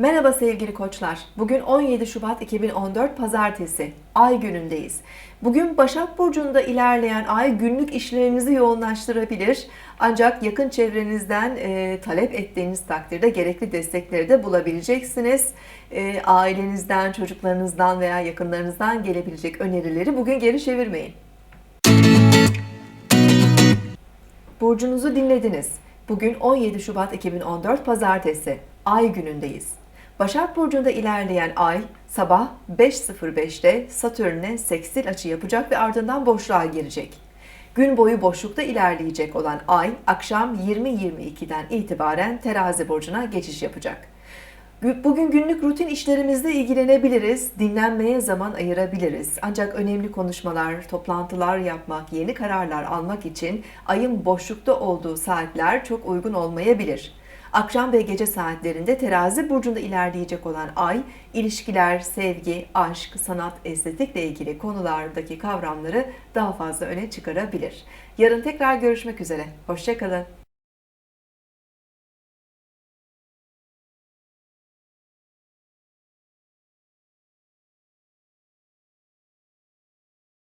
Merhaba sevgili koçlar. Bugün 17 Şubat 2014 Pazartesi. Ay günündeyiz. Bugün Başak Burcu'nda ilerleyen ay günlük işlerinizi yoğunlaştırabilir. Ancak yakın çevrenizden e, talep ettiğiniz takdirde gerekli destekleri de bulabileceksiniz. E, ailenizden, çocuklarınızdan veya yakınlarınızdan gelebilecek önerileri bugün geri çevirmeyin. Burcunuzu dinlediniz. Bugün 17 Şubat 2014 Pazartesi. Ay günündeyiz. Başak Burcu'nda ilerleyen ay sabah 5.05'te Satürn'e sekstil açı yapacak ve ardından boşluğa girecek. Gün boyu boşlukta ilerleyecek olan ay akşam 20.22'den itibaren terazi burcuna geçiş yapacak. Gü- Bugün günlük rutin işlerimizle ilgilenebiliriz, dinlenmeye zaman ayırabiliriz. Ancak önemli konuşmalar, toplantılar yapmak, yeni kararlar almak için ayın boşlukta olduğu saatler çok uygun olmayabilir. Akşam ve gece saatlerinde terazi burcunda ilerleyecek olan ay, ilişkiler, sevgi, aşk, sanat, estetikle ilgili konulardaki kavramları daha fazla öne çıkarabilir. Yarın tekrar görüşmek üzere. Hoşçakalın.